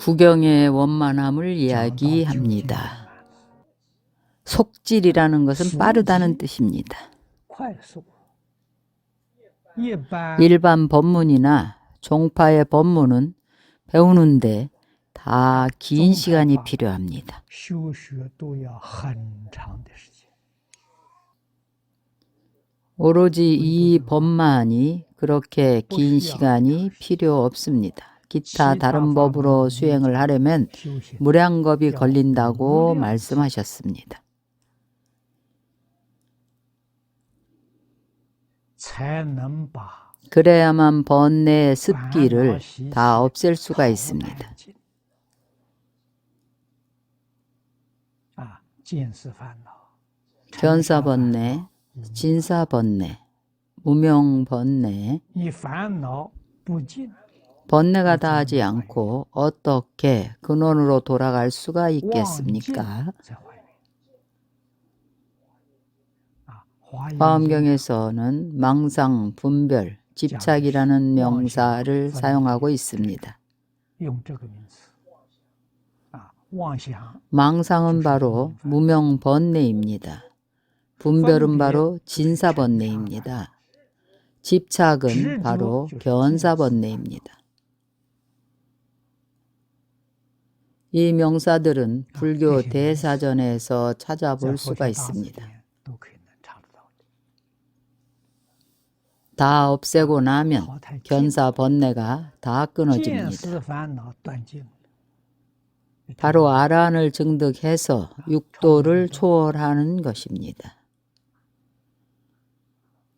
구경의 원만함을 이야기합니다. 속질이라는 것은 빠르다는 뜻입니다. 일반 법문이나 종파의 법문은 배우는데 다 긴 시간이 필요합니다. 오로지 이 법만이 그렇게 긴 시간이 필요 없습니다. 기타 다른 법으로 수행을 하려면 무량겁이 걸린다고 말씀하셨습니다. 그래야만 번뇌의 습기를 다 없앨 수가 있습니다. 견사 번뇌, 진사 번뇌, 무명 번뇌, 번뇌가 다하지 않고 어떻게 근원으로 돌아갈 수가 있겠습니까? 화엄경에서는 망상, 분별, 집착이라는 명사를 사용하고 있습니다. 망상은 바로 무명 번뇌입니다. 분별은 바로 진사 번뇌입니다. 집착은 바로 견사 번뇌입니다. 이 명사들은 불교 대사전에서 찾아볼 수가 있습니다. 다 없애고 나면 견사 번뇌가 다 끊어집니다. 바로 아란을 증득해서 육도를 초월하는 것입니다.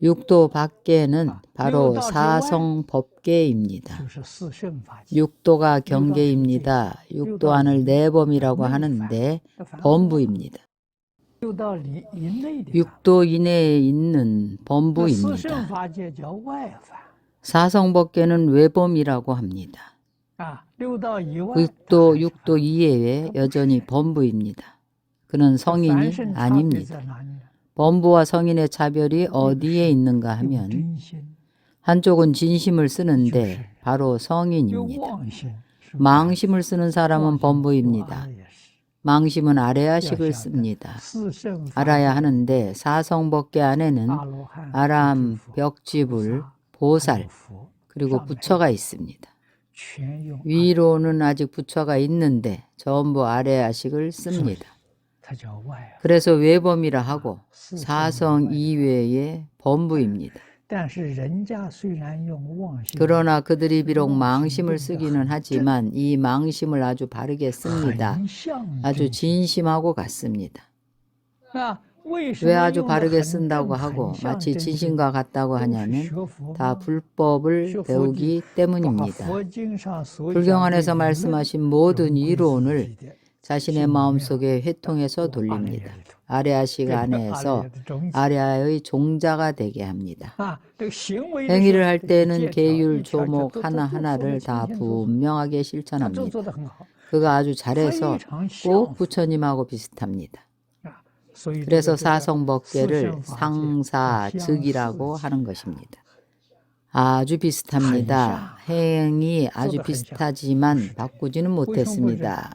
육도 밖에는 바로 사성법계입니다. 육도가 경계입니다. 육도 안을 내범이라고 하는데 범부입니다. 육도 이내에 있는 범부입니다. 사성법계는 외범이라고 합니다. 육도 육도 이외에 여전히 범부입니다. 그는 성인이 아닙니다. 범부와 성인의 차별이 어디에 있는가 하면 한쪽은 진심을 쓰는데 바로 성인입니다. 망심을 쓰는 사람은 범부입니다. 망심은 아레아식을 씁니다. 알아야 하는데 사성법계 안에는 아람, 벽지불, 보살, 그리고 부처가 있습니다. 위로는 아직 부처가 있는데 전부 아레아식을 씁니다. 그래서 외범이라 하고 사성 이외의 범부입니다. 그러나 그들이 비록 망심을 쓰기는 하지만 이 망심을 아주 바르게 씁니다. 아주 진심하고 같습니다. 왜 아주 바르게 쓴다고 하고 마치 진심과 같다고 하냐면 다 불법을 배우기 때문입니다. 불경 안에서 말씀하신 모든 이론을 자신의 마음속에 회통해서 돌립니다. 아레아식 안에서 아레아의 종자가 되게 합니다. 행위를 할 때는 계율, 조목 하나하나를 다 분명하게 실천합니다. 그가 아주 잘해서 꼭 부처님하고 비슷합니다. 그래서 사성법계를 상사즉이라고 하는 것입니다. 아주 비슷합니다. 해행이 아주 비슷하지만 바꾸지는 못했습니다.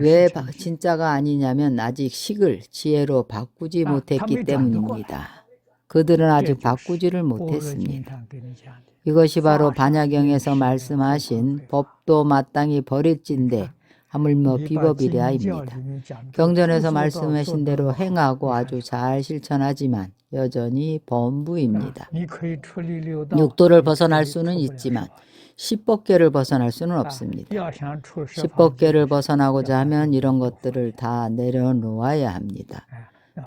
왜 진짜가 아니냐면 아직 식을 지혜로 바꾸지 못했기 때문입니다. 그들은 아직 바꾸지를 못했습니다. 이것이 바로 반야경에서 말씀하신 법도 마땅히 버릴진데 하물며 비법이려 입니다. 경전에서 말씀하신 대로 행하고 아주 잘 실천하지만 여전히 범부입니다. 육도를 벗어날 수는 있지만 십법계를 벗어날 수는 없습니다. 십법계를 벗어나고자 하면 이런 것들을 다 내려놓아야 합니다.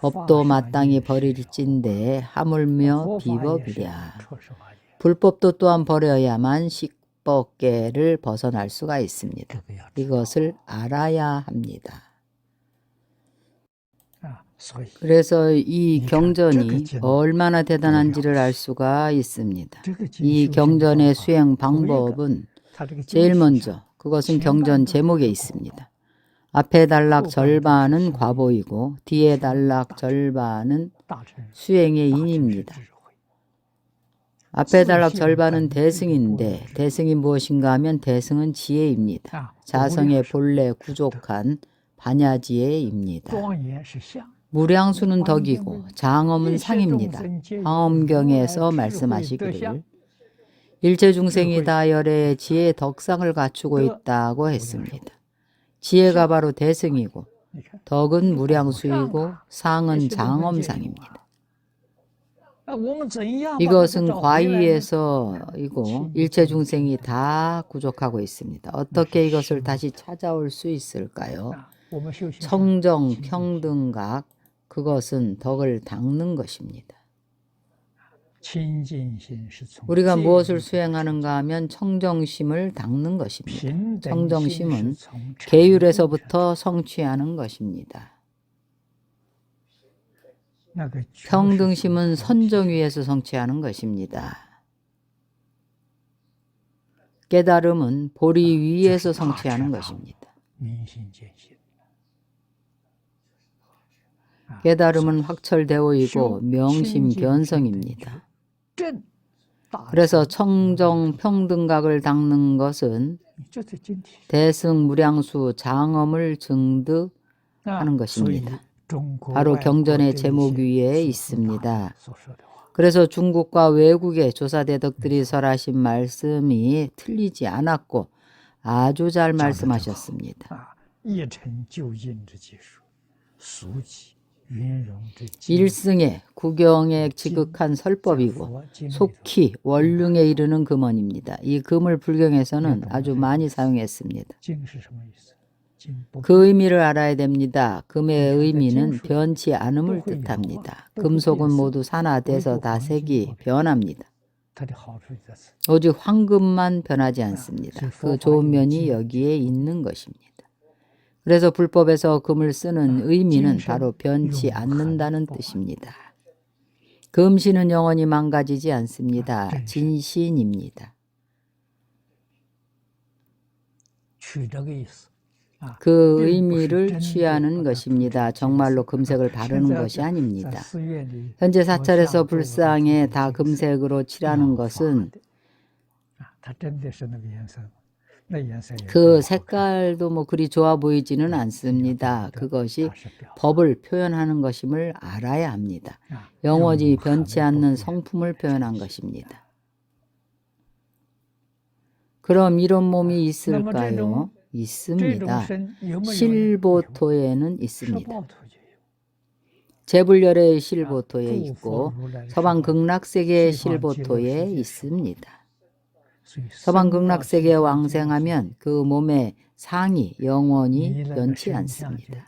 법도 마땅히 버릴진데 하물며 비법이랴. 불법도 또한 버려야만 식 엇벗개를 벗어날 수가 있습니다. 이것을 알아야 합니다. 그래서 이 경전이 얼마나 대단한지를 알 수가 있습니다. 이 경전의 수행 방법은 제일 먼저 그것은 경전 제목에 있습니다. 앞에 단락 절반은 과보이고 뒤에 단락 절반은 수행의 인입니다. 앞에 달락 절반은 대승인데 대승이 무엇인가 하면 대승은 지혜입니다. 자성의 본래 구족한 반야지혜입니다. 무량수는 덕이고 장엄은 상입니다. 방엄경에서 말씀하시기를 일체 중생이 다 열애의 지혜의 덕상을 갖추고 있다고 했습니다. 지혜가 바로 대승이고 덕은 무량수이고 상은 장엄상입니다. 이것은 과위에서 이고 일체 중생이 다 구족하고 있습니다. 어떻게 이것을 다시 찾아올 수 있을까요? 청정 평등각 그것은 덕을 닦는 것입니다. 우리가 무엇을 수행하는가 하면 청정심을 닦는 것입니다. 청정심은 계율에서부터 성취하는 것입니다. 평등심은 선정 위에서 성취하는 것입니다. 깨달음은 보리 위에서 성취하는 것입니다. 깨달음은 확철대오이고 명심견성입니다. 그래서 청정 평등각을 닦는 것은 대승 무량수 장엄을 증득하는 것입니다. 바로 경전의 제목 위에 있습니다. 그래서 중국과 외국의 조사대덕들이 설하신 말씀이 틀리지 않았고 아주 잘 말씀하셨습니다. 일승의 구경에 지극한 설법이고 속히 원륭에 이르는 금언입니다. 이 금을 불경에서는 아주 많이 사용했습니다. 그 의미를 알아야 됩니다. 금의 의미는 변치 않음을 뜻합니다. 금속은 모두 산화돼서 다 색이 변합니다. 오직 황금만 변하지 않습니다. 그 좋은 면이 여기에 있는 것입니다. 그래서 불법에서 금을 쓰는 의미는 바로 변치 않는다는 뜻입니다. 금신은 영원히 망가지지 않습니다. 진신입니다. 그 의미를 취하는 것입니다. 정말로 금색을 바르는 것이 아닙니다. 현재 사찰에서 불상에 다 금색으로 칠하는 것은 그, 그 색깔도 뭐 그리 좋아 보이지는 않습니다. 그것이 법을 표현하는 것임을 알아야 합니다. 영원히 변치 않는 성품을 표현한 것입니다. 그럼 이런 몸이 있을까요? 있습니다. 실보토에는 있습니다. 제불열의 실보토에 있고 서방 극락세계의 실보토에 있습니다. 서방 극락세계에 왕생하면 그 몸의 상이 영원히 변치 않습니다.